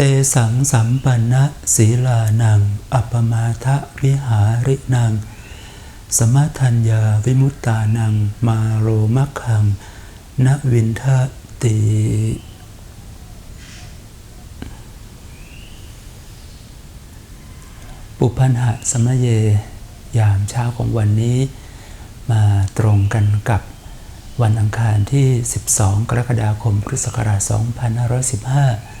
เตสังสัมปันนะศีลานัง อัปปมาทะวิหารินัง สมทัญญาวิมุตตานัง มาโรมัคคังนวินทะติปุพันหะสมะเย ยามเช้าของวันนี้ มาตรงกันกับวันอังคารที่ 12 กรกฎาคม พุทธศักราช 2515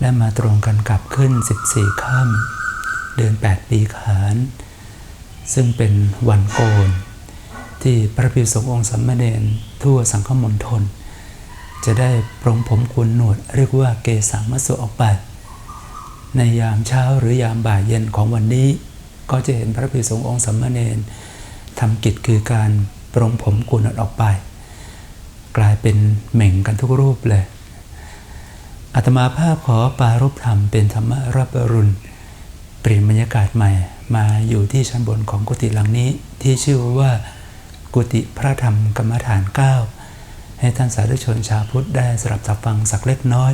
และมาตรงกันกับขึ้น 14ค่ำเดือน 8 ปีขาน ซึ่งเป็นวันโกน ที่พระภิกษุสงฆ์องค์สัมมาเนรทั่วสังฆมณฑลจะได้ปรงผมคุนหนวดเรียกว่าเกสังมัสุออกไป ในยามเช้าหรือยามบ่ายเย็นของวันนี้ ก็จะเห็นพระภิกษุสงฆ์องค์สัมมาเนรทำกิจคือการปรงผมกุนออกไป กลายเป็นเหม่งกันทุกรูปเลย อาตมาภาพขอปารบธรรมเป็นธรรมรับรุณเปลี่ยนบรรยากาศใหม่มาอยู่ที่ชั้นบนของกุฏิหลังนี้ที่ชื่อว่ากุฏิพระธรรมกรรมฐาน 9 ให้ท่านสาธุชนชาวพุทธได้สลับสับฟังสักเล็กน้อย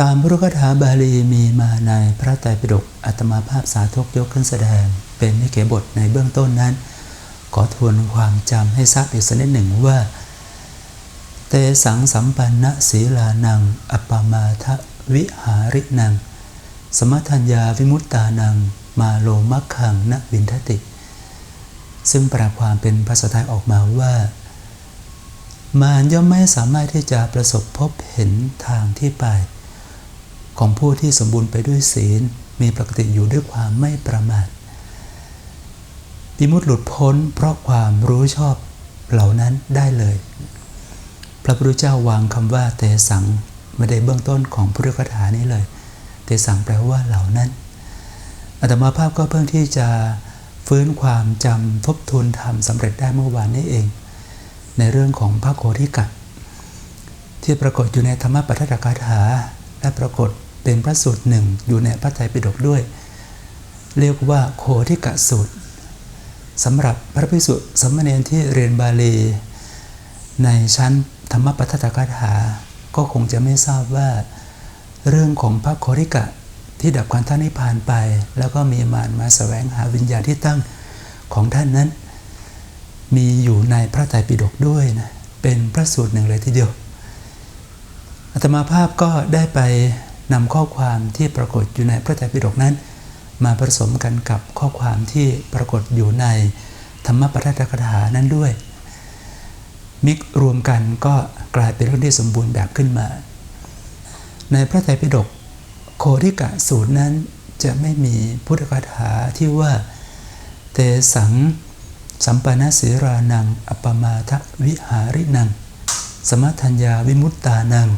ตามพระคาถาบาลีมีมาในพระไตรปิฎกอัตมาภาพสาธกยกขึ้นแสดง เป็นนิเกบทในเบื้องต้นนั้น ขอทวนความจำให้ทราบอีกสักนิดหนึ่งว่า เตสังสัมปันนะศีลานังอัปปมาทวิหารินัง สมัทัญญาวิมุตตานัง มาโลมัคขังนวินทติ ซึ่งแปลความเป็นภาษาไทยออกมาว่า มารย่อมไม่สามารถที่จะประสบพบเห็นทางที่ไป ของผู้ที่สมบูรณ์ไปด้วยศีล มีปกติอยู่ด้วยความไม่ประมาทวิมุตติหลุดพ้นเพราะความรู้ชอบเหล่านั้นได้เลย พระพุทธเจ้าวางคำว่าเตสังไม่ได้เบื้องต้นของพุทธคาถานี้เลย เตสังแปลว่าเหล่านั้นอาตมาภาพก็เพิ่งที่จะฟื้นความจำทบทวนธรรมสำเร็จได้เมื่อวานนี้เอง ในเรื่องของพระโคทิกัตที่ปรากฏอยู่ในธรรมปัฏฐกถา และปรากฏเป็นพระสูตรหนึ่งอยู่ในพระไตรปิฎกด้วย เรียกว่าโคทิกะสูตรสำหรับพระภิกษุสมณเณรที่เรียนบาลี ในชั้น ธรรมปัฏฐกถาก็คงจะไม่ทราบว่า เรื่องของพระโคริกะที่ดับความท่านนิพพานไป แล้วก็มีมารมาสแสวงหาวิญญาณที่ตั้งของท่านนั้น มีอยู่ในพระไตรปิฎกด้วยนะเป็นพระสูตรหนึ่งเลยทีเดียวอาตมาภาพก็ได้ไปนำข้อความที่ปรากฏอยู่ในพระไตรปิฎกนั้น มาผสมกันกับข้อความที่ปรากฏอยู่ในธรรมปฏฐกถานั้นด้วย มิกรวมกันก็กลายเป็นเรื่องที่สมบูรณ์แบบขึ้นมา ในพระไตรปิฎกโคริกะสูตรนั้นจะไม่มีพุทธคาถาที่ว่า เตสังสัมปนาสีรานัง อัปมาทวิหารินัง สมัทัญญาวิมุตตานัง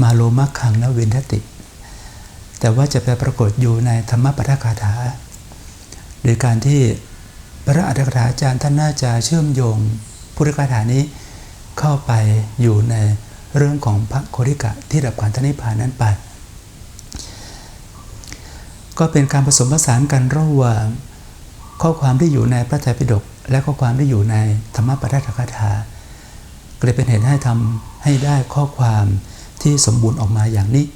มาโลมักขังนวินทติ แต่ว่าจะไปปรากฏอยู่ในธรรมปฐคาถา โดยการที่พระอัฏฐกถาจารย์ท่านน่าจะเชื่อมโยง พุทธคาถานี้เข้าไปอยู่ในเรื่องของพระโคริกะที่ดับความทนิพพานนั้นไป ก็เป็นการผสมผสานกันระหว่างข้อความที่อยู่ในพระไตรปิฎกและข้อความที่อยู่ในธรรมปฐกถาก็เลยเป็นเหตุให้ทำให้ได้ข้อความที่สมบูรณ์ออกมาอย่างนี้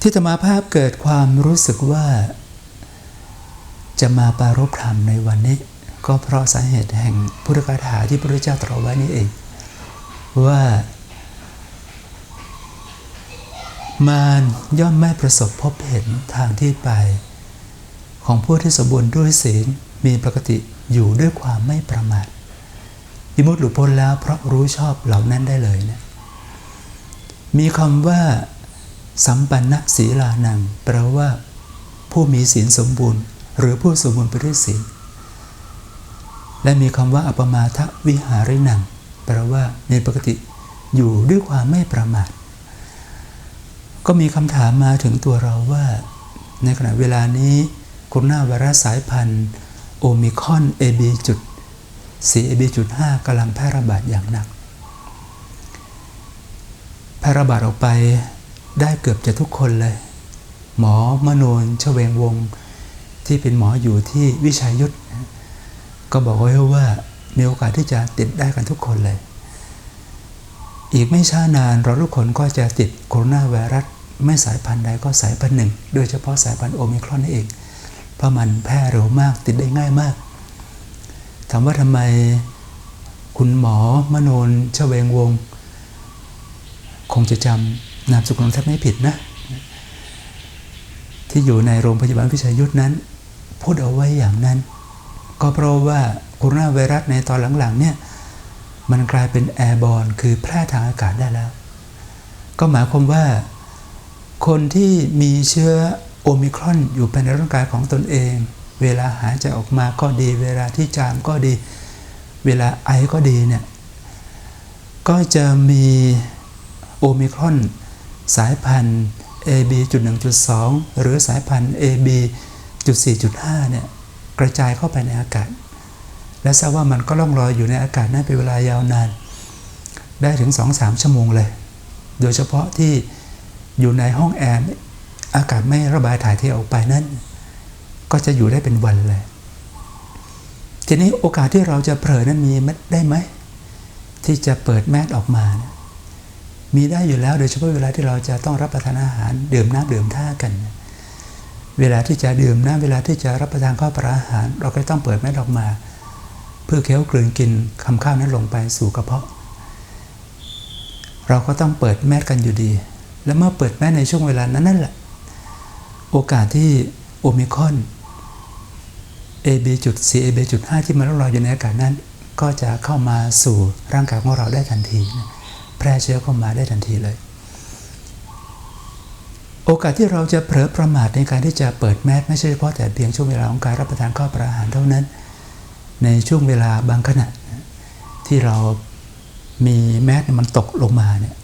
ที่ธรรมาภาพเกิดความรู้สึกว่า จะมาปารบธรรมในวันนี้ ก็เพราะสาเหตุแห่งพุทธคาถาที่พระพุทธเจ้าตรัสไว้นี้เอง ว่ามารย่อมไม่ประสบพบเห็นทางที่ไป ของผู้ที่สมบูรณ์ด้วยศีลมีปกติอยู่ด้วยความไม่ประมาทวิมุตติหลุดพ้นแล้วเพราะรู้ชอบเหล่านั้นได้เลยนะมีคำว่า สัมปันนศีลานังแปลว่า ผู้มีศีลสมบูรณ์ หรือผู้สมบูรณ์ไปด้วยศีล และมีคำว่าอัปมาทวิหารินังแปลว่าในปกติอยู่ด้วยความไม่ประมาท ก็มีคำถามมาถึงตัวเราว่า ในขณะเวลานี้โคโรนาไวรัสสายพันธุ์โอมิคอน AB จุด 4AB.5 กำลังแพร่ระบาดอย่างหนัก แพร่ระบาดออกไปได้เกือบจะทุกคนเลย หมอมโนนชเวงวง ที่เป็นหมออยู่ที่วิชัยยุทธ ก็บอกไว้ว่ามีโอกาสที่จะติดได้กันทุกคนเลย อีกไม่ช้านานเราทุกคนก็จะติดโคโรนาไวรัสไม่สายพันธุ์ใดก็สายพันธุ์หนึ่ง โดยเฉพาะสายพันธุ์โอมิครอนนี่เอง เพราะมันแพร่เร็วมากติดได้ง่ายมาก ถามว่าทำไมคุณหมอมโนนเชเวงวง คงจะจำนามสกุลแทบไม่ผิดนะ ที่อยู่ในโรงพยาบาลวิชัยยุทธนั้น พูดเอาไว้อย่างนั้น ก็เพราะว่าโคโรนาไวรัสในตอนหลังๆเนี่ยมันกลายเป็นแอร์บอลคือแพร่ทางอากาศได้แล้ว ก็หมายความว่า คนที่มีเชื้อโอมิครอนอยู่ภายในร่างกายของตนเอง เวลาหายใจออกมาก็ดี เวลาที่จามก็ดี เวลาไอก็ดีเนี่ยก็จะมีโอมิครอนสายพันธุ์ AB.1.2 หรือสายพันธุ์ AB.4.5 เนี่ย ระจายเข้าไปในอากาศ และทราบว่ามันก็ล่องลอยอยู่ในอากาศนั้นเป็นเวลายาวนาน ได้ถึง 2-3 ชั่วโมงเลย โดยเฉพาะที่อยู่ในห้องแอร์อากาศไม่ระบายถ่ายเทออกไปนั้นก็จะอยู่ได้เป็นวันเลย ทีนี้โอกาสที่เราจะเผลอนั้นมีได้ไหม ที่จะเปิดแมสออกมานะมีได้อยู่แล้วโดยเฉพาะเวลาที่เราจะต้องรับประทานอาหารดื่มน้ำดื่มท่ากัน เวลาที่จะดื่มน้ำเวลาที่จะรับประทานข้าวปลาอาหาร เราก็ต้องเปิดแมสออกมา เพื่อเคี้ยวกลืนกินคำข้าวนั้นลงไปสู่กระเพาะ เราก็ต้องเปิดแมสกันอยู่ดี และเมื่อเปิดแมสในช่วงเวลานั้นนั่นแหละ โอกาสที่โอมิคอน AB.4 AB.5 ที่มันลอยอยู่ในอากาศนั้น ก็จะเข้ามาสู่ร่างกายของเราได้ทันที แพร่เชื้อเข้ามาได้ทันทีเลย โอกาสที่เราจะเผลอประมาทในการที่จะเปิดแมสไม่ใช่เฉพาะแต่เพียงช่วงเวลาของการรับประทานข้าวปลาอาหารเท่านั้น ในช่วงเวลาบางขณะที่เรามีแมสมันตกลงมาเนี่ย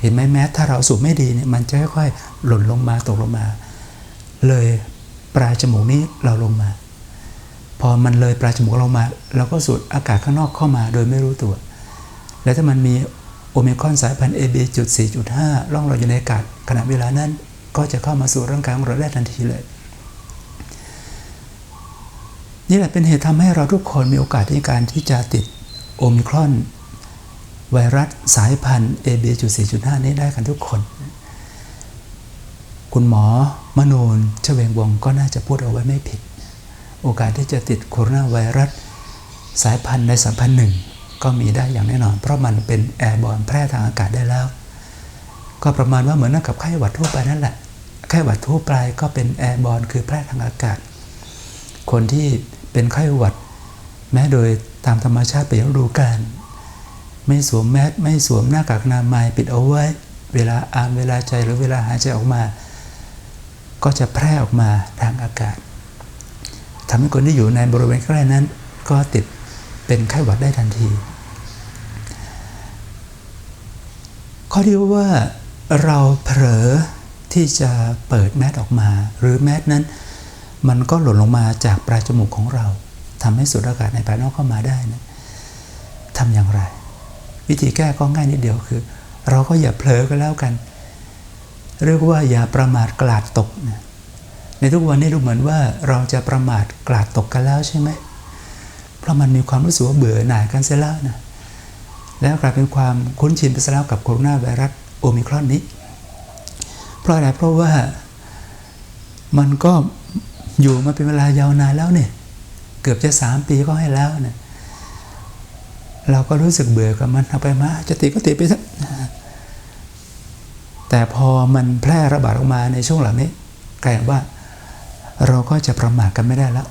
เห็นไหมแมสถ้าเราสูบไม่ดีเนี่ยมันจะค่อยๆหล่นลงมาตกลงมา เลยปลายจมูกนี้เราลงมา พอมันเลยปลายจมูกเรามาเราก็สูดอากาศข้างนอกเข้ามาโดยไม่รู้ตัว แล้วถ้ามันมีโอมิครอนสายพันธุ์ AB.4.5 ล่องลอยอยู่ในอากาศขณะเวลานั้น ก็จะเข้ามาสู่ร่างกายของเราได้ทันทีเลย นี่แหละเป็นเหตุทำให้เราทุกคนมีโอกาสในการที่จะติดโอมิครอนไวรัสสายพันธุ์ AB.4.5 นี้ได้กันทุกคน คุณหมอมโนนเฉวงวงก็น่าจะพูดเอาไว้ไม่ผิด โอกาสที่จะติดโคโรนาไวรัสสายพันธุ์ในสายพันธุ์หนึ่งก็มีได้อย่างแน่นอน เพราะมันเป็นแอร์บอลแพร่ทางอากาศได้แล้ว ก็ประมาณว่าเหมือนกับไข้หวัดทั่วไปนั่นแหละ ไข้หวัดทั่วไปก็เป็นแอร์บอลคือแพร่ทางอากาศ คนที่เป็นไข้หวัด แม้โดยตามธรรมชาติเป็นฤดูกาลไม่สวมแมสไม่สวมหน้ากากอนามัยปิดเอาไว้ เวลาอามเวลาใจหรือเวลาหายใจออกมา ก็จะแพร่ออกมาทางอากาศทำให้คนที่อยู่ในบริเวณใกล้นั้น ก็ติดเป็นไข้หวัดได้ทันที ข้อที่ว่า เราเผลอที่จะเปิดแมสออกมา หรือแมสนั้น มันก็หล่นลงมาจากปลายจมูกของเราทำให้สูดอากาศในภายนอกเข้ามาได้นะทำอย่างไร วิธีแก้ก็ง่ายนิดเดียวคือ เราก็อย่าเผลอกันแล้วกัน เรียกว่าอย่าประมาทกลาดตกนะในทุกวันนี้ดูเหมือนว่าเราจะประมาทกลาดตกกันแล้วใช่ไหมเพราะมันมีความรู้สึกว่าเบื่อหน่ายกันเสียแล้วนะแล้วกลายเป็นความคุ้นชินไปซะแล้วกับโคโรนาไวรัส โอมิครอนนี้ เพราะอะไรเพราะว่ามันก็อยู่มาเป็นเวลายาวนานแล้วเนี่ย เกือบจะสามปีก็ให้แล้วเนี่ยเราก็รู้สึกเบื่อกับมันเอาไปมาจะติดก็ติดไปซะแต่พอมันแพร่ระบาดออกมาในช่วงหลังนี้กลายว่า เราก็จะประมาทกันไม่ได้แล้ว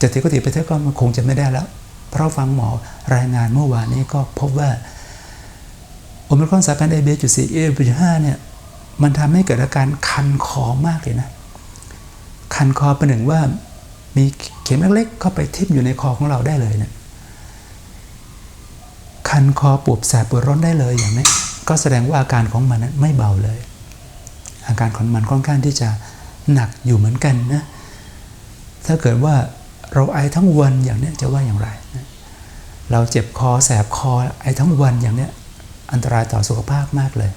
จะติดก็ติดไปเถอะก็มันคงจะไม่ได้แล้ว เพราะฟังหมอรายงานเมื่อวานนี้ก็พบว่า โอมิครอนสายพันธุ์ AB.4 AB.5 เนี่ยมันทำให้เกิดอาการคันคอมากเลยนะ คันคอประหนึ่งว่ามีเข็มเล็กๆเข้าไปทิ่มอยู่ในคอของเราได้เลยเนี่ยคันคอปวดแสบปวดร้อนได้เลยอย่างนี้ก็แสดงว่าอาการของมันนั้นไม่เบาเลย อาการของมันค่อนข้างที่จะหนักอยู่เหมือนกันนะถ้าเกิดว่าเราไอทั้งวันอย่างนี้จะว่าอย่างไรนะเราเจ็บคอแสบคอไอทั้งวันอย่างนี้ อันตรายต่อสุขภาพมากเลย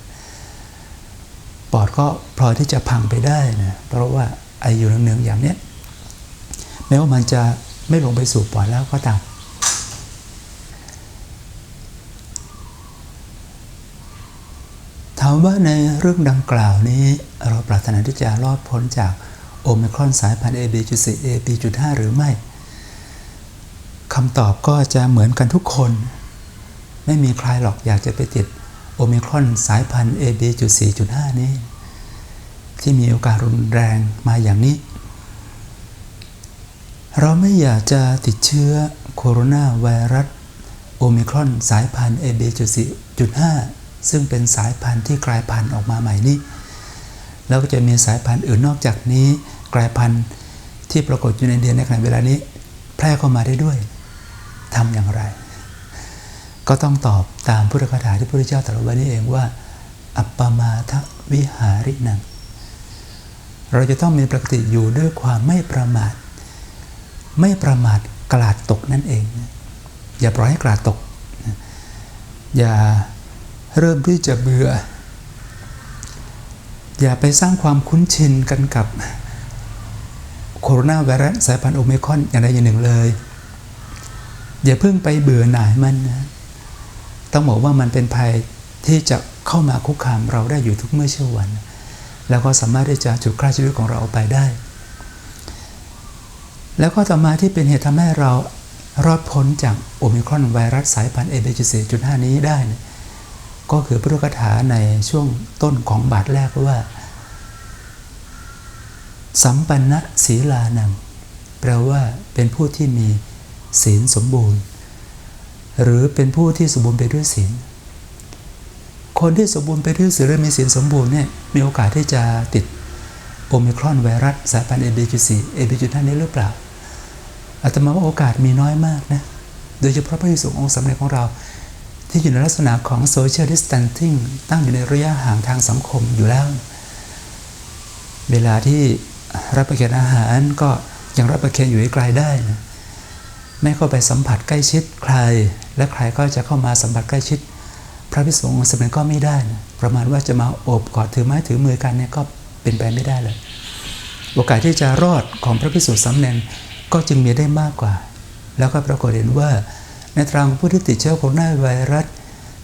ปอดก็พลอยที่จะพังไปได้นะเพราะว่าไออยู่นึงๆอย่างเนี้ยแม้ว่ามันจะไม่ลงไปสู่ปอดแล้วก็ตามถามว่าในเรื่องดังกล่าวนี้ เราปรารถนาที่จะรอดพ้นจากโอมิครอนสายพันธุ์ AB.4 AB.5 หรือไม่คำตอบก็จะเหมือนกันทุกคน ไม่มีใครหรอกอยากจะไปติดโอมิครอนสายพันธุ์ AB.4.5 นี้ ที่มีโอกาสรุนแรงมาอย่างนี้ เราไม่อยากจะติดเชื้อโคโรนาไวรัสโอมิครอนสายพันธุ์ AB.4.5 ซึ่งเป็นสายพันธุ์ที่กลายพันธุ์ออกมาใหม่นี้ แล้วก็จะมีสายพันธุ์อื่นนอกจากนี้กลายพันธุ์ที่ปรากฏอยู่ในเดือนในขณะเวลานี้ แพร่เข้ามาได้ด้วยทำอย่างไร ก็ต้องตอบตามพุทธคาถาที่พระพุทธเจ้าตรัสไว้นี่เองว่า อัปปมาทวิหารินัง เราจะต้องมีปกติอยู่ด้วยความไม่ประมาท ไม่ประมาทกลาดตกนั่นเอง อย่าปล่อยให้กลาดตก อย่าเริ่มที่จะเบื่อ อย่าไปสร้างความคุ้นชินกันกับโคโรนาไวรัสสายพันธุ์โอเมิครอนอย่างใดอย่างหนึ่งเลย อย่าเพิ่งไปเบื่อหน่ายมันนะ ต้องบอกว่ามันเป็นภัยที่จะเข้ามาคุกคามเราได้อยู่ทุกเมื่อเช้าวัน แล้วก็สามารถที่จะจุดฆ่าชีวิตของเราเอาไปได้ แล้วก็ต่อมาที่เป็นเหตุทำให้เรารอดพ้นจากโอมิครอนไวรัสสายพันธุ์ AB.4.5 นี้ได้ ก็คือพุทธคาถาในช่วงต้นของบาทแรกว่า สัมปันนะศีลานังแปลว่าเป็นผู้ที่มีศีลสมบูรณ์ หรือเป็นผู้ที่สมบูรณ์ไปด้วยศีลคนที่สมบูรณ์ไปด้วยศีลหรือมีศีลสมบูรณ์เนี่ยมีโอกาสที่จะติดโอมิครอนไวรัสสายพันธุ์ AB.4 AB.5 นี้หรือเปล่าอาตมาว่าโอกาสมีน้อยมากนะโดยเฉพาะพระภิกษุองค์สำเร็จของเรา ที่อยู่ในลักษณะของ social distancing ตั้งอยู่ในระยะห่างทางสังคมอยู่แล้ว เวลาที่รับประเคนอาหารก็ยังรับประเคนอยู่ไกลได้นะไม่เข้าไปสัมผัสใกล้ชิดใคร และใครก็จะเข้ามาสัมผัสใกล้ชิด พระภิกษุองค์สำเร็จก็ไม่ได้นะประมาณว่าจะมาโอบกอดถือไม้ถือมือกันเนี่ยก็เป็นไปไม่ได้เลย โอกาสที่จะรอดของพระภิกษุสำเร็จก็จึงมีได้มากกว่า แล้วก็ปรากฏเห็นว่า ในทางผู้ที่ติดเชื้อโคโรนาไวรัส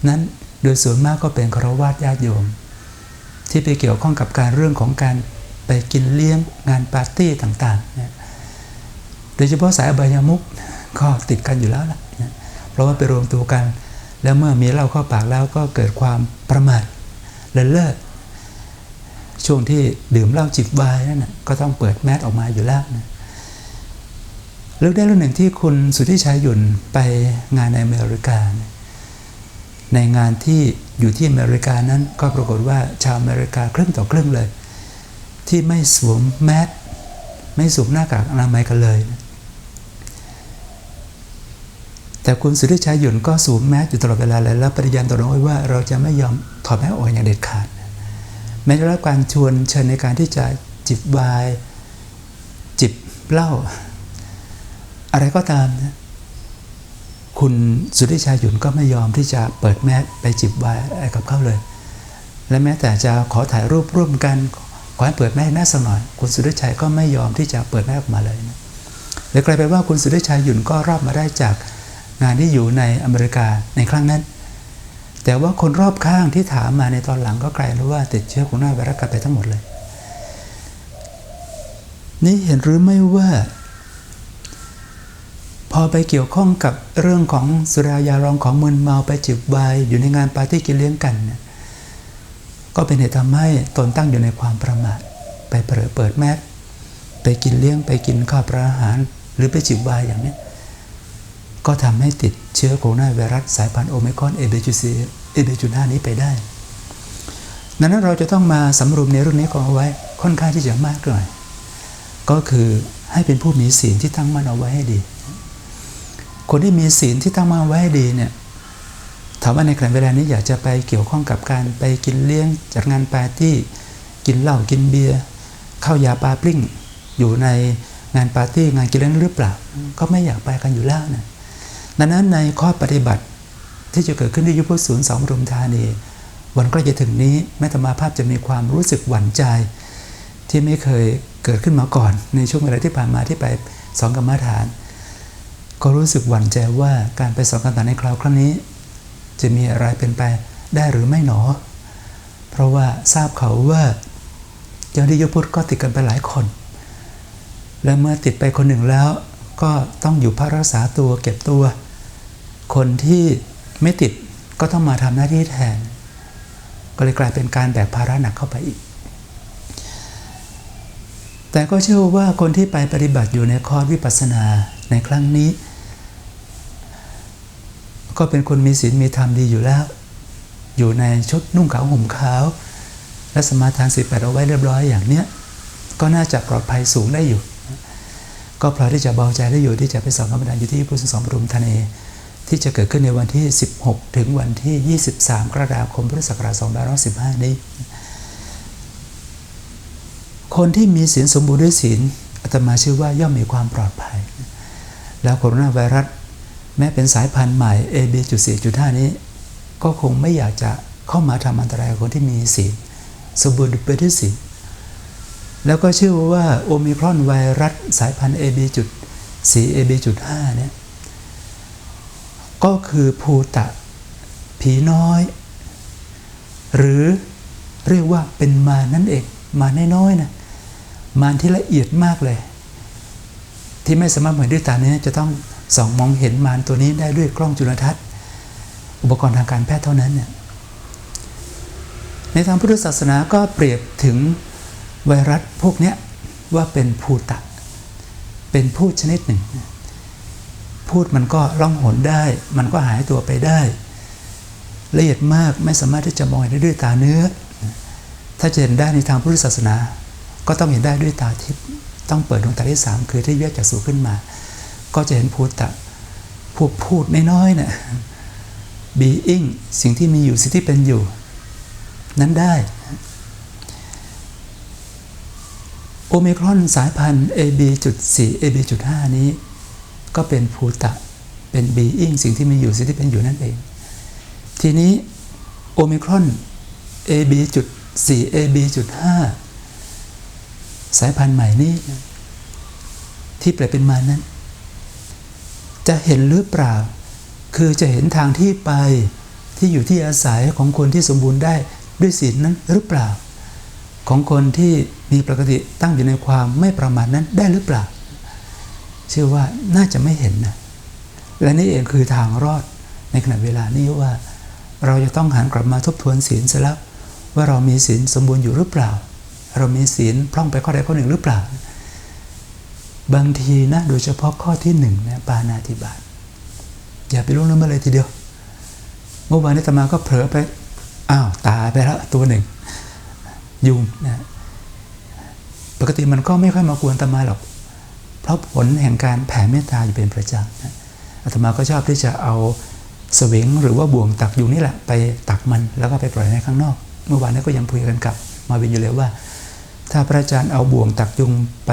นั้นโดยส่วนมากก็เป็นครวญญาติโยม ที่ไปเกี่ยวข้องกับการเรื่องของการไปกินเลี้ยงงานปาร์ตี้ต่างๆ โดยเฉพาะสายอบายามุกก็ติดกันอยู่แล้วล่ะ ราะว่าไปรวมตัวกัน แล้วเมื่อมีเหล้าเข้าปากแล้วก็เกิดความประมาทเลินเล่อช่วงที่ดื่มเหล้าจิบวายนั่นนะก็ต้องเปิดแมสออกมาอยู่แล้วนะเลือกได้เรื่องหนึ่งที่คุณสุทธิชัยหยุ่นไปงานในอเมริกา ในงานที่อยู่ที่อเมริกานั้นก็ปรากฏว่าชาวอเมริกาครึ่งต่อครึ่งเลย ที่ไม่สวมแมสไม่สวมหน้ากากอนามัยกันเลย แต่คุณสุทธิชัยหยุ่นก็สวมแมสอยู่ตลอดเวลาเลยแล้วปฏิญาณตนไว้ว่าเราจะไม่ยอมถอดแมสออกอย่างเด็ดขาดแม้จะรับการชวนเชิญในการที่จะจิบวาย จิบเหล้าอะไรก็ตามนะคุณสุริชัยหยุ่นก็ไม่ยอมที่จะเปิดแมสไปจิบวายอะไรกับเขาเลย และแม้แต่จะขอถ่ายรูปร่วมกันขอให้เปิดแมสแม่สักหน่อยคุณสุริชัยก็ไม่ยอมที่จะเปิดแมสออกมาเลยนะเลยกลายเป็นว่าคุณสุริชัยหยุ่นก็รอบมาได้จาก งานที่อยู่ในอเมริกาในครั้งนั้น แต่ว่าคนรอบข้างที่ถามมาในตอนหลังก็กลายรู้ว่าติดเชื้อโคโรนาไวรัสกันไปทั้งหมดเลย นี่เห็นหรือไม่ว่า พอไปเกี่ยวข้องกับเรื่องของสุรายาลองของมึนเมาไปจิบวายอยู่ในงานปาร์ตี้กินเลี้ยงกันเนี่ยก็เป็นเหตุทำให้ตนตั้งอยู่ในความประมาทไปเปิดเปิดแมสไปกินเลี้ยงไปกินข้าวปลาอาหาร หรือไปจิบวายอย่างนี้ ก็ทำให้ติดเชื้อโคโรนาไวรัสสายพันธุ์โอมิครอนเอเบจูซีเอเบจูนานี้ไปได้ดังนั้นเราจะต้องมาสำรวมในเรื่องนี้ก่อนเอาไว้ค่อนข้างที่จะมากหน่อย ก็คือให้เป็นผู้มีศีลที่ตั้งมั่นเอาไว้ให้ดี คนที่มีศีลที่ตั้งมาไว้ให้ดีเนี่ยถามว่าในขณะเวลานี้อยากจะไปเกี่ยวข้องกับการไปกินเลี้ยงจัดงานปาร์ตี้ กินเหล้ากินเบียร์เข้ายาปลาปลิ้งอยู่ในงานปาร์ตี้งานกินเลี้ยงหรือเปล่า ก็ไม่อยากไปกันอยู่แล้วนะ ดังนั้นในข้อปฏิบัติที่จะเกิดขึ้นที่ยุพศูนย์สองรุมธานี วันใกล้จะถึงนี้แม่ธรรมาภาพจะมีความรู้สึกหวั่นใจ ที่ไม่เคยเกิดขึ้นมาก่อน ในช่วงเวลาที่ผ่านมาที่ไปสองกรรมฐาน ก็รู้สึกหวั่นใจว่าการไปสอนการต่างในคราวครั้งนี้ จะมีอะไรเป็นไปได้หรือไม่หนอ เพราะว่าทราบเขาว่าเจ้าที่ยุพุทธก็ติดกันไปหลายคน และเมื่อติดไปคนหนึ่งแล้วก็ต้องอยู่พักรักษาตัวเก็บตัว คนที่ไม่ติดก็ต้องมาทำหน้าที่แทน ก็เลยกลายเป็นการแบกภาระหนักเข้าไปอีก แต่ก็เชื่อว่าคนที่ไปปฏิบัติอยู่ในคอร์สวิปัสสนาในครั้งนี้ ก็เป็นคนมีศีลมีธรรมดีอยู่แล้ว อยู่ในชุดนุ่งขาวห่มขาว และสมาทานสิบแปดเอาไว้เรียบร้อยอย่างเนี้ยก็น่าจะปลอดภัยสูงได้อยู่ ก็พอที่จะเบาใจได้อยู่ที่จะไปสอนกรรมฐานอยู่ที่พุทธสอนปรุมทะเน ที่จะเกิดขึ้นในวันที่ 16 ถึงวันที่ 23 กรกฎาคมพุทธศักราช2515 นี้ คนที่มีศีลสมบูรณ์ด้วยศีลอาตมาเชื่อว่าย่อมมีความปลอดภัย แล้วโคโรนาไวรัสแม้เป็นสายพันธุ์ใหม่ AB.4.5 นี้ ก็คงไม่อยากจะเข้ามาทำอันตรายคนที่มีศีลสมบูรณ์ด้วยศีลแล้วก็เชื่อว่าโอมิครอนไวรัสสายพันธุ์ AB.4 AB.5 เนี่ย ก็คือภูตะ ผีน้อย หรือเรียกว่าเป็นมานั่นเอง มาน้อยๆนะมารที่ละเอียดมากเลย ที่ไม่สามารถเห็นด้วยตาเนื้อจะต้องส่องมองเห็นมารตัวนี้ได้ด้วยกล้องจุลทรรศน์ อุปกรณ์ทางการแพทย์เท่านั้นเนี่ยในทางพุทธศาสนาก็เปรียบถึงไวรัสพวกนี้ว่าเป็นภูตะ เป็นพูดชนิดหนึ่ง พูดมันก็ล่องหนได้ มันก็หายตัวไปได้ ละเอียดมากไม่สามารถที่จะมองเห็นได้ด้วยตาเนื้อ ถ้าจะเห็นได้ในทางพุทธศาสนา ก็ต้องเห็นได้ด้วยตาทิพย์ต้องเปิดดวงตาที่สามคือที่แยกจากสู่ขึ้นมา ก็จะเห็นภูตะพวกพูดน้อยๆเนะี่ย being สิ่งที่มีอยู่สิ่งที่เป็นอยู่ นั้นได้โอมิครอนสายพันธุ์ AB.4 AB.5 นี้ ก็เป็นภูตะ เป็น being สิ่งที่มีอยู่สิ่งที่เป็นอยู่นั่นเอง ทีนี้โอมิครอน AB.4 AB.5 สายพันธุ์ใหม่นี้ ที่แปลี่ยนเป็นมานั้น จะเห็นหรือเปล่า คือจะเห็นทางที่ไปที่อยู่ที่อาศัยของคนที่สมบูรณ์ได้ด้วยศีลนั้นหรือเปล่า ของคนที่มีปกติตั้งอยู่ในความไม่ประมาทนั้นได้หรือเปล่า เชื่อว่าน่าจะไม่เห็นนะและนี่เองคือทางรอดในขณะเวลานี้ว่า เราจะต้องหันกลับมาทบทวนศีลเสียแล้วว่าเรามีศีลสมบูรณ์อยู่หรือเปล่า เรามีศีลพร่องไปข้อใดข้อหนึ่งหรือเปล่า บางทีนะโดยเฉพาะข้อที่หนึ่งนะปานาธิบาตอย่าไปล่วงละเมิดเลยทีเดียว เมื่อวานนี้ตมาก็เผลอไปอ้าวตายไปแล้วตัวหนึ่งยุงนะปกติมันก็ไม่ค่อยมากวนตมาหรอก เพราะผลแห่งการแผ่เมตตาอยู่เป็นประจำนะอาตมาก็ชอบที่จะเอาสวงหรือว่าบ่วงตักอยุงนี่แหละ ไปตักมันแล้วก็ไปปล่อยในข้างนอก เมื่อวานนี้ก็ยังคุยกันกับ มาวินอยู่เลยว่า ถ้าพระอาจารย์เอาบ่วงตักยุงไป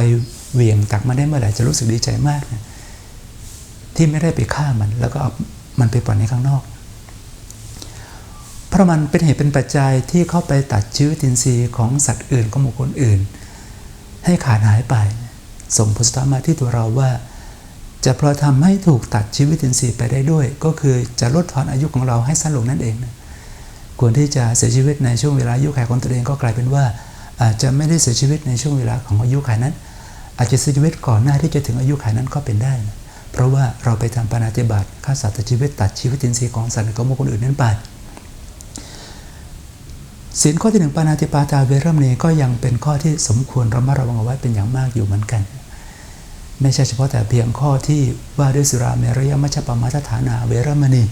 เหวี่ยงตักมาได้เมื่อไหร่จะรู้สึกดีใจมากนะที่ไม่ได้ไปฆ่ามันแล้วก็เอามันไปปล่อยในข้างนอก เพราะมันเป็นเหตุเป็นปัจจัยที่เข้าไปตัดชีวิตินทรีย์ของสัตว์อื่นของบุคคลอื่น ให้ขาดหายไป ส่งผลสะท้อนมาที่ตัวเราว่า จะพราะทำให้ถูกตัดชีวิตินทรีย์ไปได้ด้วย ก็คือจะลดทอนอายุของเราให้สั้นลงนั่นเองนะควรที่จะเสียชีวิตในช่วงเวลาอายุขัยของตัวเองก็กลายเป็นว่า อาจจะไม่ได้เสียชีวิตในช่วงเวลาของอายุขัยนั้น อาจจะเสียชีวิตก่อนหน้าที่จะถึงอายุขัยนั้นก็เป็นได้นะเพราะว่าเราไปทำปานาติบาตฆ่าสัตว์ตัดชีวิตตัดชีวิตอินทรีย์ของสัตว์ของบุคคลอื่นนั้นไป ศีลข้อที่หนึ่งปานาติปาตาเวรมณีก็ยังเป็นข้อที่สมควรระมัดระวังเอาไว้เป็นอย่างมากอยู่เหมือนกัน ไม่ใช่เฉพาะแต่เพียงข้อที่ว่าด้วยสุราเมรยมัชปมาทฐานาเวรมณี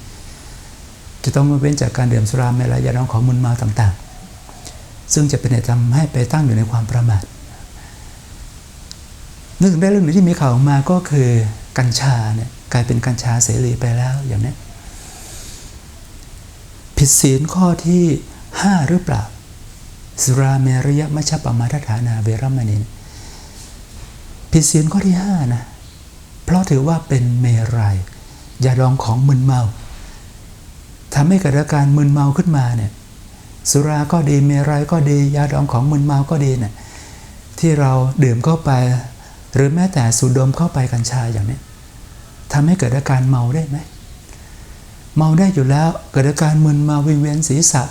จะต้องเว้นจากการดื่มสุราเมรยาดองของมึนเมาต่างๆ ซึ่งจะเป็นเหตุทำให้ไปตั้งอยู่ในความประมาทนึกถึงได้เรื่องหนึ่งที่มีข่าวออกมาก็คือกัญชาเนี่ยกลายเป็นกัญชาเสรีไปแล้วอย่างนี้ผิดศีลข้อที่ 5หรือเปล่า สุราเมรยมัชปมาทฐานาเวรมณีผิดศีลข้อที่5นะ เพราะถือว่าเป็นเมรัยยาดองของมึนเมาทำให้เกิดอาการมึนเมาขึ้นมาเนี่ยสุราก็ดีเมรัยก็ดี ยาดองของมึนเมาก็ดีเนี่ยที่เราดื่มเข้าไป หรือแม้แต่สูดดมเข้าไปกัญชาอย่างนี้ทำให้เกิดอาการเมาได้ไหมเมาได้อยู่แล้วเกิดอาการมึนเมาวิงเวียนศีรษะ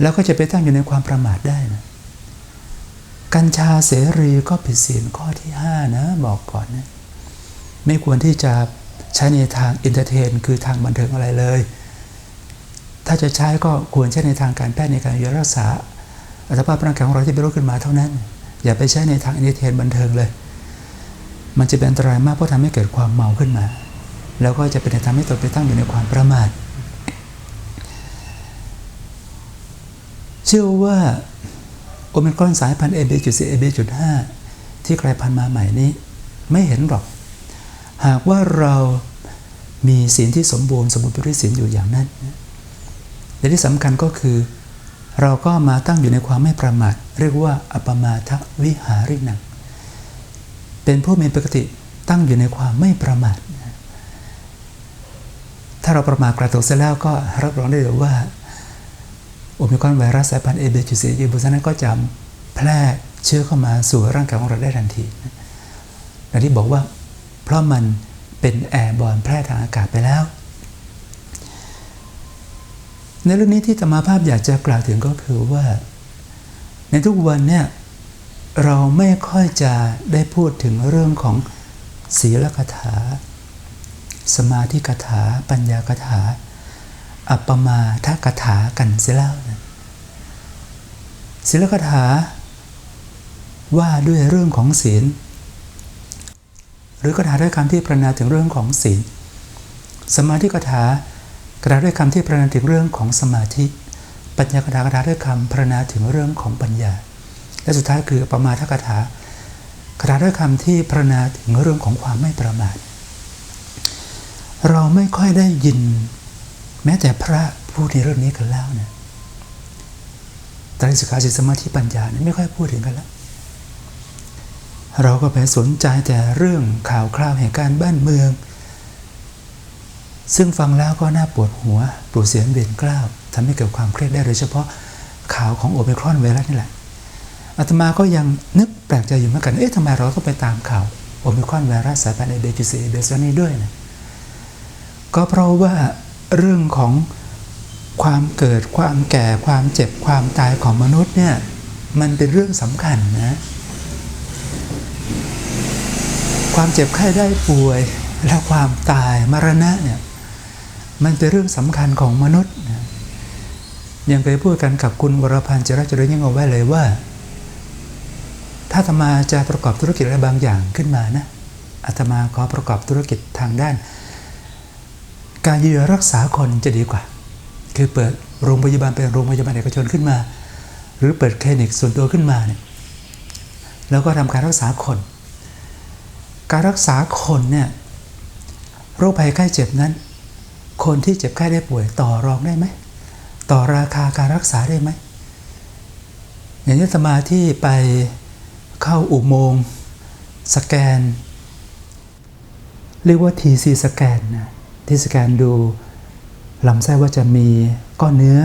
แล้วก็จะไปตั้งอยู่ในความประมาทได้นะ กัญชาเสรีก็ผิดศีลข้อที่ 5 นะ บอกก่อนนะไม่ควรที่จะใช้ในทางอินเตอร์เทน คือทางบันเทิงอะไรเลย ถ้าจะใช้ก็ควรใช้ในทางการแพทย์ในการรักษาอัตภาพร่างกายของเราที่เป็นโรคขึ้นมาเท่านั้น อย่าไปใช้ในทางอินเตอร์เทนบันเทิงเลย มันจะเป็นอันตรายมากเพราะทำให้เกิดความเมาขึ้นมา แล้วก็จะเป็นทำให้ตนไปตั้งอยู่ในความประมาท เชื่อว่าโอมิครอนสายพันธุ์ AB.4 AB.5 ที่กลายพันธุ์มาใหม่นี้ ไม่เห็นหรอก หากว่าเรามีศีลที่สมบูรณ์สมบูรณ์ไปด้วยศีลอยู่อย่างนั้นและที่สำคัญก็คือ เราก็มาตั้งอยู่ในความไม่ประมาทเรียกว่าอัปมาทวิหารินังเป็นผู้มีปกติตั้งอยู่ในความไม่ประมาทถ้าเราประมาทกระตุกเสร็จแล้วก็รับรองได้เลยว่า โอมิครอนไวรัสสายพันธุ์เอเบจูซีอีบุสนั้นก็จะแพร่เชื้อเข้ามาสู่ร่างกายของเราได้ทันทีอย่างที่บอกว่า เพราะมันเป็นแอร์บอลแพร่ทางอากาศไปแล้ว ในเรื่องนี้ที่ธรรมาภาพอยากจะกล่าวถึงก็คือว่า ในทุกวันเนี่ยเราไม่ค่อยจะได้พูดถึงเรื่องของศีลคาถา สมาธิคาถา ปัญญาคาถา อัปปมาทคาถากันเสียแล้ว ศีลคาถา ว่าด้วยเรื่องของศีล หรือคาถาด้วยคำที่พรรณนาถึงเรื่องของศีล สมาธิคาถากระดาด้วยคำที่พรรณนาถึงเรื่องของสมาธิ ปัญญาคาถากระดาด้วยคำพรรณนาถึงเรื่องของปัญญา และสุดท้ายคือประมาทคาถากระดาด้วยคำที่พรรณนาถึงเรื่องของความไม่ประมาท เราไม่ค่อยได้ยิน แม้แต่พระพูดในเรื่องนี้กันแล้วเนี่ ยตรสุขาสิสมาธิปัญญาเนี่ยไม่ค่อยพูดถึงกันแล้วเราก็ไปสนใจแต่เรื่องข่าวคราวแห่งการบ้านเมือง ซึ่งฟังแล้วก็น่าปวดหัวปวดเสียงเวียนกล้าวทำให้เกิดความเครียดได้โดยเฉพาะข่าวของโอเมครอนไวรัสนี่แหละอาตมาก็ยังนึกแปลกใจอยู่เหมือนกัน เอ๊ะทำไมเราต้องไปตามข่าวโอเมครอนไวรัสสายพันธุ์เอเบจิซีเอเบสนี้ด้วยนะก็เพราะว่าเรื่องของ ความเกิดความแก่ความเจ็บความตายของมนุษย์เนี่ยมันเป็นเรื่องสำคัญนะ ความเจ็บไข้ได้ป่วย และความตายมรณะเนี่ยมันเป็นเรื่องสำคัญของมนุษย์นะยังเคยพูดกันกับคุณวรพันธ์เจริญเจริญยังเอาไว้เลยว่า ถ้าอาตมาจะประกอบธุรกิจอะไรบางอย่างขึ้นมานะอาตมาขอประกอบธุรกิจทางด้าน การเยียวยารักษาคนจะดีกว่า คือเปิดโรงพยาบาลเป็นโรงพยาบาลเอกชนขึ้นมา หรือเปิดคลินิกส่วนตัวขึ้นมาเนี่ยแล้วก็ทำการรักษาคน การรักษาคนเนี่ยโรคภัยไข้เจ็บนั้น คนที่เจ็บไข้ได้ป่วยต่อรองได้ไหมต่อราคาการรักษาได้ไหมอย่างนี้สมาที่ไปเข้าอุโมงค์สแกน เรียกว่า TC สแกนนะที่สแกนดู ลำไส้ว่าจะมีก้อนเนื้อ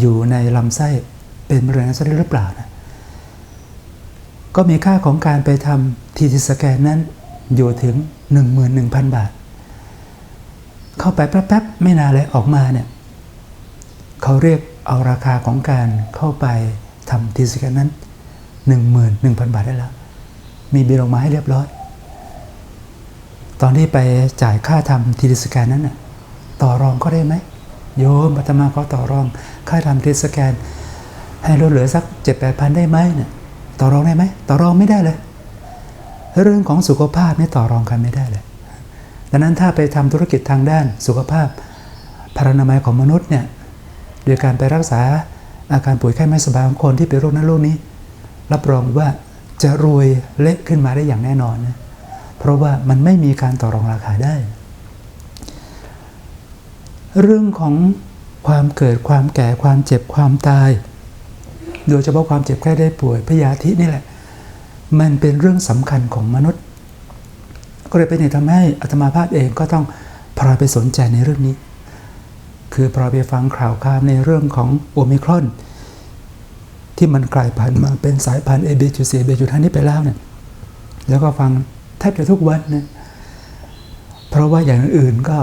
อยู่ในลำไส้เป็นมะเร็งลำไส้หรือเปล่านะก็มีค่าของการไปทำทีทีสแกนนั้นอยู่ถึง 11,000 บาท เข้าไปแป๊บๆไม่นานเลยออกมาเนี่ยเขาเรียกเอาราคาของการเข้าไปทำทีสแกนนั้น 11,000 บาทได้แล้ว มีบิลออกมาให้เรียบร้อย ตอนที่ไปจ่ายค่าทำทีดีสแกนนั้นน่ะต่อรองก็ได้ไหม โยมอาตมาเขาต่อรอง ค่าทำทีสแกน ให้ลดเหลือสักเจ็ดแปดพันได้ไหมเนี่ยต่อรองได้ไหมต่อรองไม่ได้เลย เรื่องของสุขภาพนี่ต่อรองกันไม่ได้เลย ดังนั้นถ้าไปทำธุรกิจทางด้านสุขภาพพารนามัยของมนุษย์เนี่ยโดยการไปรักษาอาการป่วยไข้ไม่สบายของคนที่เป็นโรคนั้นโรคนี้ รับรองว่าจะรวยเละขึ้นมาได้อย่างแน่นอนนะเพราะว่ามันไม่มีการต่อรองราคาได้ เรื่องของความเกิดความแก่ความเจ็บความตาย โดยเฉพาะความเจ็บแค่ได้ป่วยพยาธินี่แหละ มันเป็นเรื่องสำคัญของมนุษย์ ก็เลยเป็นเหตุทำให้อัตมาภาพเองก็ต้องพลอยไปสนใจในเรื่องนี้ คือพลอยไปฟังข่าวข่าวในเรื่องของโอมิครอน ที่มันกลายพันธุ์มาเป็นสายพันธุ์ AB.4 AB.5 นี้ไปแล้วเนี่ยแล้วก็ฟังแทบจะทุกวันนะเพราะว่าอย่างอื่นก็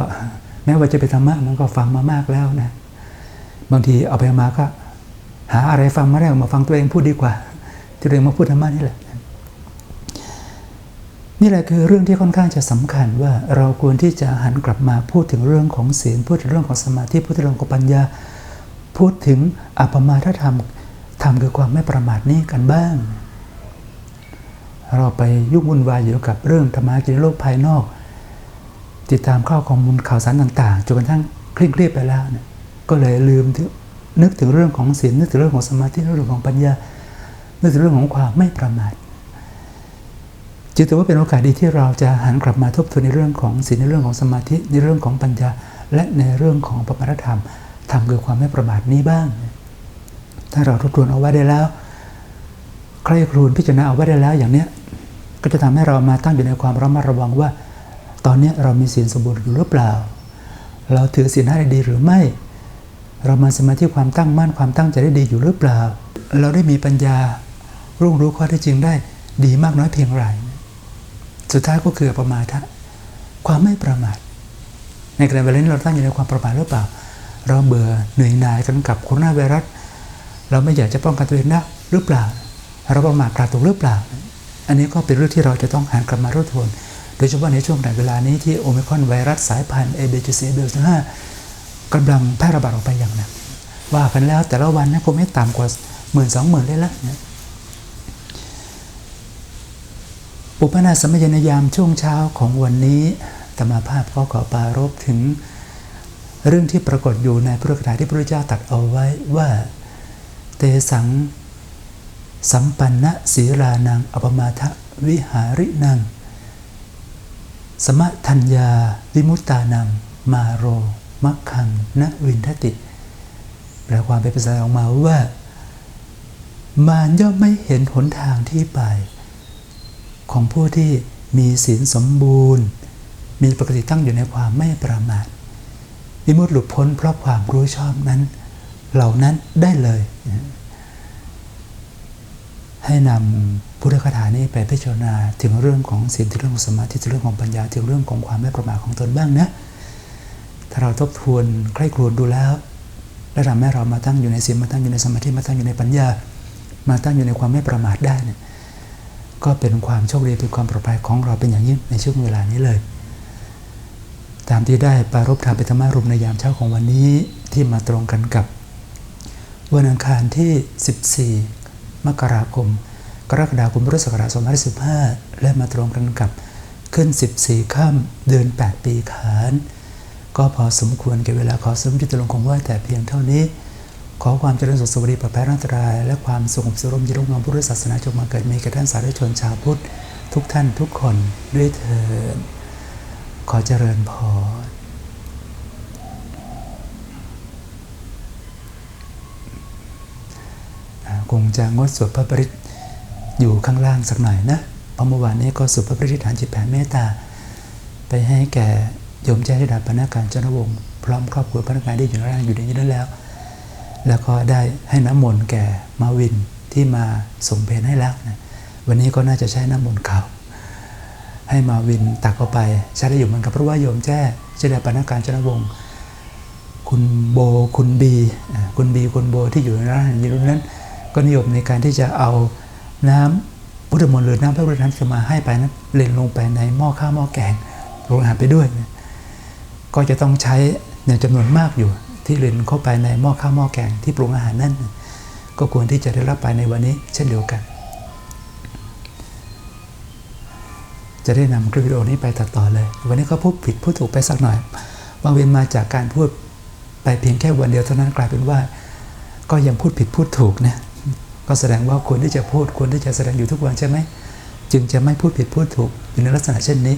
ม้ว่าจะไปธรรมะมันก็ฟังมามากแล้วนะ บางทีเอาไปมาก็ หาอะไรฟังมาได้วมาฟังตัวเองพูดดีกว่าที่ตัวเองมาพูดธรรมะนี่แหละ นี่แหละคือเรื่องที่ค่อนข้างจะสำคัญว่าเราควรที่จะหันกลับมาพูดถึงเรื่องของศีลพูดถึงเรื่องของสมาธิพูดถึงเรื่องของปัญญา พูดถึงอัปมาทธรรมทำคือความไม่ประมาทนี้กันบ้าง เราไปยุ่งวุ่นวายอยู่กับเรื่องธรรมะกินโลกภายนอก ติดตามข้อข้อมูลข่าวสารต่างๆจนกระทั่งเคร่งเครียดไปแล้วเนี่ยก็เลยลืมนึกถึงเรื่องของศีลนึกถึงเรื่องของสมาธินึกถึงเรื่องของปัญญา นึกถึงเรื่องของความไม่ประมาทจึงถือว่าเป็นโอกาสดีที่เราจะหันกลับมาทบทวนในเรื่องของศีลในเรื่องของสมาธิในเรื่องของปัญญา และในเรื่องของปรมาธรรมทำคือความไม่ประมาทนี้บ้าง ถ้าเราทบทวนเอาไว้ได้แล้ว ใครครูนพิจารณาเอาไว้ได้แล้วอย่างเนี้ยก็จะทำให้เรามาตั้งอยู่ในความระมัดระวังว่า ตอนนี้เรามีศีลสมบูรณ์อยู่หรือเปล่า เราถือศีลห้ดีหรือไม่ เรามาสมาธิความตั้งมั่นความตั้งใจได้ดีอยู่หรือเปล่า เราได้มีปัญญารุ่งรู้ข้อเท็จจริงได้ดีมากน้อยเพียงไร สุดท้ายก็คือประมาทะความไม่ประมาท ในขณะเวลานี้เราตั้งอยู่ในความประมาทหรือเปล่า เราเบื่อเหนื่อยหน่ายกันกับโคโรนาไวรัส เราไม่อยากจะป้องกันตัวเองนะหรือเปล่า เราประมาทพลาดตกหรือเปล่า อันนี้ก็เป็นเรื่องที่เราจะต้องหันกลับมารู้ทวน โดยเฉพาะในช่วงเวลานี้ที่โอมิครอนไวรัสสายพันธุ์ ABCC เซเบลห้ากำลังแพร่ระบาดออกไปอย่างหนักว่ากันแล้วแต่ละวันนะคงไม่ต่ำกว่าหมื่นสองหมื่นเลยละนะอุปนาสมัยนยามช่วงเช้าของวันนี้ธรรมาภาพก็ขอปารบถึง เรื่องที่ปรากฏอยู่ในพระคาถาที่พระเจ้าตรัสเอาไว้ว่า เตสัง สัมปันนะศีรานังอปมาทวิหารินัง สมะทัญญาวิมุตตานังมาโรมักขังนวินทติ แปลความเป็นภาษาออกมาว่า มารย่อมไม่เห็นหนทางที่ไป ของผู้ที่มีศีลสมบูรณ์ มีปกติตั้งอยู่ในความไม่ประมาทวิมุตติหลุดพ้นเพราะความรู้ชอบนั้น เหล่านั้นได้เลย ให้นำพุทธคาถานี้ไปพิจารณาถึงเรื่องของศีลถึงเรื่องของสมาธิถึงเรื่องของปัญญาถึงเรื่องของความไม่ประมาทของตนบ้างนะ ถ้าเราทบทวนใคร่ครวญดูแล้วและทำให้เรามาตั้งอยู่ในศีลมาตั้งอยู่ในสมาธิมาตั้งอยู่ในปัญญา มาตั้งอยู่ในความไม่ประมาทได้เนี่ยก็เป็นความโชคดีเป็นความปลอดภัยของเราเป็นอย่างยิ่งในช่วงเวลานี้เลย ตามที่ได้ปารบธรรมเป็นธรรมารุมในยามเช้าของวันนี้ที่มาตรงกันกับ วันอังคารที่ 14 มกราคม กรกฎาคมพุทธศักราช2015 และมาตรงกันกับขึ้น 14 ค่ำเดือน 8 ปีขาน ก็พอสมควรแก่เวลาขอสมยุติลงคงว่าแต่เพียงเท่านี้ ขอความเจริญสุขสวัสดีปลอดภัยรันตรายและความสงบสุรมยิรุงงามพุทธศาสนาจงมาเกิดมีแก่ท่านสาธุชนชาวพุทธทุกท่านทุกคนด้วยเถิดขอเจริญพร คงจะงดสวดพระปริตอยู่ข้างล่างสักหน่อยนะเพราะเมื่อวานนี้ก็สวดพระปริตฐานจิตแผ่เมตตา ไปให้แก่โยมแจ้ที่ดาบพนักงานเจ้าหน้าวงศ์พร้อมครอบครัวพนักงานที่อยู่ร่างอยู่ในนี้แล้ว แล้วก็ได้ให้น้ำมนต์แก่มาวินที่มาส่งเพลให้แล้วนะวันนี้ก็น่าจะใช้น้ำมนต์เขาให้มาวินตักเข้าไปใช้ได้อยู่เหมือนกับเพราะว่าโยมแจ้เจริญปณการชนวงศ์คุณโบคุณบีคุณบีคุณโบที่อยู่ในร้านนี้นั้น ก็นิยมในการที่จะเอาน้ำพุทธมนต์หรือน้ำพระพุทธธรรมจะมาให้ไปนั้นเล่นลงไปในหม้อข้าวหม้อแกงโรงอาหารไปด้วยนะก็จะต้องใช้ในจำนวนมากอยู่ที่เล่นเข้าไปในหม้อข้าวหม้อแกงที่ปรุงอาหารนั่นก็ควรที่จะได้รับไปในวันนี้เช่นเดียวกัน จะได้นำคลิปวิดีโอนี้ไปตัดต่อเลย วันนี้ก็พูดผิดพูดถูกไปสักหน่อย บางเวนมาจากการพูดไปเพียงแค่วันเดียวเท่านั้นกลายเป็นว่า ก็ยังพูดผิดพูดถูกนะ ก็แสดงว่าควรที่จะพูดควรที่จะแสดงอยู่ทุกวันใช่ไหมจึงจะไม่พูดผิดพูดถูกอยู่ในลักษณะเช่นนี้